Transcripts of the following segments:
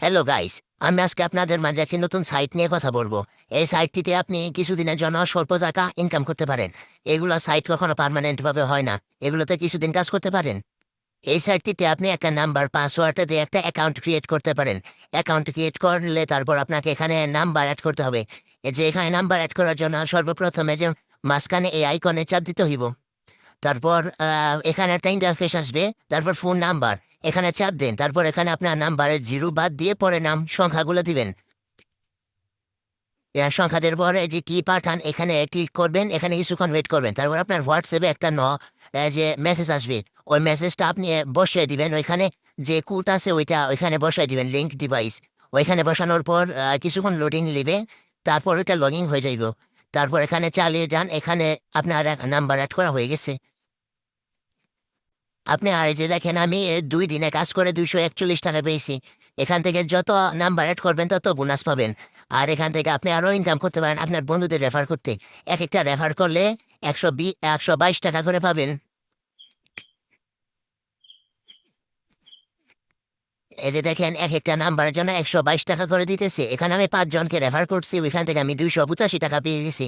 Hello guys আমি আজকে আপনাদের মাঝে একটি নতুন সাইট নিয়ে কথা বলব। এই সাইটটিতে আপনি কিছুদিনের জন্য স্বল্প টাকা ইনকাম করতে পারেন। এগুলো সাইট কখনো পার্মানেন্ট ভাবে হয় না। এগুলোতে কিছুদিন কাজ করতে পারেন। এই সাইটটিতে আপনি একটা নাম্বার পাসওয়ার্ড দিয়ে একটা অ্যাকাউন্ট ক্রিয়েট করতে পারেন। অ্যাকাউন্ট ক্রিয়েট করলে তারপর আপনাকে এখানে নাম্বার অ্যাড করতে হবে। যে এখানে নাম্বার অ্যাড করার জন্য সর্বপ্রথমে যে মাঝখানে এই আইকনে চাপ দিতে হইব। তারপর এখানে একটা ইন্টারফেস আসবে। তারপর ফোন নাম্বার এখানে চাপ দেন তারপর এখানে আপনার নাম্বারের জিরো বাদ দিয়ে পরে নাম সংখ্যাগুলো দিবেন। এ, সংখ্যা দেওয়ার পরে যে কি পাঠান এখানে ক্লিক করবেন এখানে কিছুক্ষণ ওয়েট করবেন। তারপর আপনার হোয়াটসঅ্যাপে একটা ন যে মেসেজ আসবে ওই মেসেজটা আপনি বসিয়ে দিবেন। ওইখানে যে কোড আছে ওইটা ওইখানে বসাই দিবেন লিঙ্ক ডিভাইস ওইখানে বসানোর পর কিছুক্ষণ লোডিং নেবে তারপর ওইটা লগ হয়ে যাইব। তারপর এখানে চালিয়ে যান এখানে আপনার নাম্বার অ্যাড করা হয়ে গেছে। আপনি আর যে দেখেন, আমি দুই দিনে কাজ করে দুইশো একচল্লিশ টাকা পেয়েছি। এখান থেকে যত নাম্বার অ্যাড করবেন, তত বোনাস পাবেন। আর এখান থেকে আপনি আরও ইনকাম করতে পারেন আপনার বন্ধুদের রেফার করতে। এক একটা রেফার করলে একশো বি, একশো বাইশ টাকা করে পাবেন। যে দেখেন এক একটা নাম্বারের জন্য একশো বাইশ টাকা করে দিতেছে। এখানে আমি পাঁচজনকে রেফার করছি, ওইখান থেকে আমি দুইশো পঁচাশি টাকা পেয়ে গেছি।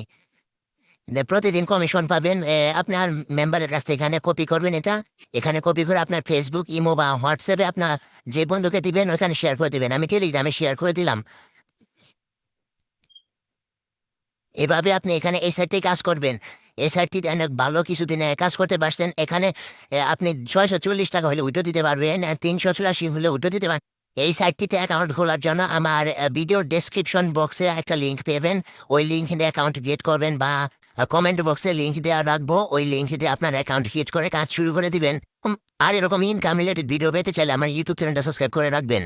প্রতিদিন কমিশন পাবেন আপনার মেম্বারের কাছ থেকে এখানে কপি করবেন এটা। এখানে কপি করে আপনার ফেসবুক ইমো বা হোয়াটসঅ্যাপে আপনার যে বন্ধুকে দিবেন ওখানে শেয়ার করে দিবেন। আমি টেলিগ্রামে শেয়ার করে দিলাম। এভাবে আপনি এখানে এই সাইটে কাজ করবেন। এই সাইটটি অনেক ভালো কিছুদিনে কাজ করতে পারছেন। এখানে আপনি ছয়শো চল্লিশ টাকা হলে উঠে দিতে পারবেন তিনশো চুরাশি হলে উঠে দিতে পারেন এই সাইটটিতে অ্যাকাউন্ট খোলার জন্য আমার ভিডিও ডেসক্রিপশন বক্সে একটা লিঙ্ক পেবেন। ওই লিঙ্ক দিয়ে অ্যাকাউন্ট ক্রিয়েট করবেন বা কমেন্ট বক্সে লিঙ্ক দেওয়া রাখব। ওই লিঙ্কতে আপনার অ্যাকাউন্ট ক্রিয়েট করে কাজ শুরু করে দিবেন। আর এরকম ইনকাম রিলেটেড ভিডিও পেতে চাইলে আমার ইউটিউব চ্যানেলটা সাবস্ক্রাইব করে রাখবেন।